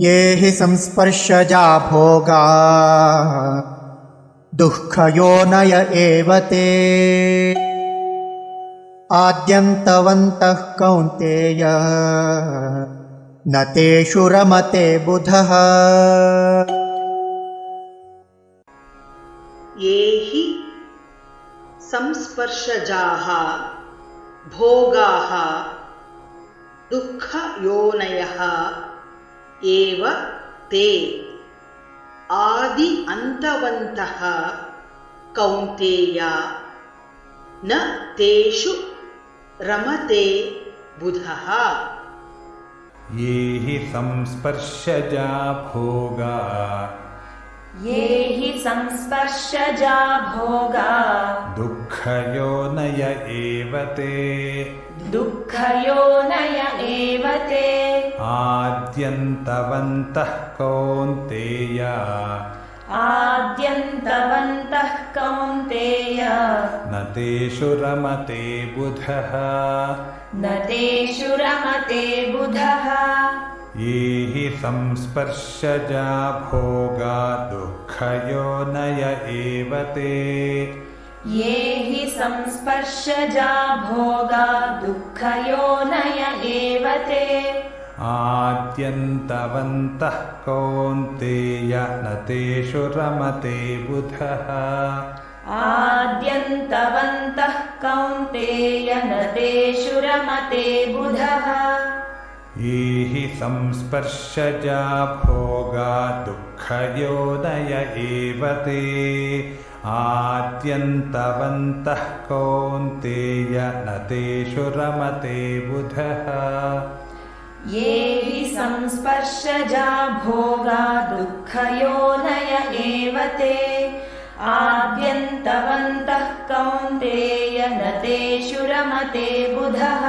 ये हि संस्पर्शजा भोगा दुःखयोनय एव ते। आद्यन्तवन्तः कौन्तेय न तेषु रमते बुधः। ये हि संस्पर्शजाः भोगाः दुःखयोनयः एव ते। आदि अन्तवन्तः कौन्तेय। न तेषु रमते बुधः। ये हि संस्पर्शजा भोगा ये हि संस्पर्शजा भोगा दुःखयोनय एव ते। दुःखयोनय एव ते आद्यन्तवन्तः कौन्तेय। आद्यन्तवन्तः कौन्तेय। न तेषु रमते बुधः। न तेषु रमते बुधः। ये हि संस्पर्शजा भोगा दुःखयोनय एव ते। ये हि संस्पर्शजा भोगा दुःखयोनय एव ते आद्यन्तवन्तः कौन्तेय न तेषु रमते बुधः। आद्यन्तवन्तः कौन्तेय न तेषु रमते बुधः। ये हि संस्पर्शजा भोगा दुःखयोनय एव ते। आद्यन्तवन्तः कौन्तेय न तेषु रमते बुधः ये हि संस्पर्शजा भोगा दुःखयोनय एव ते। आद्यन्तवन्तः कौन्तेय न तेषु रमते बुधः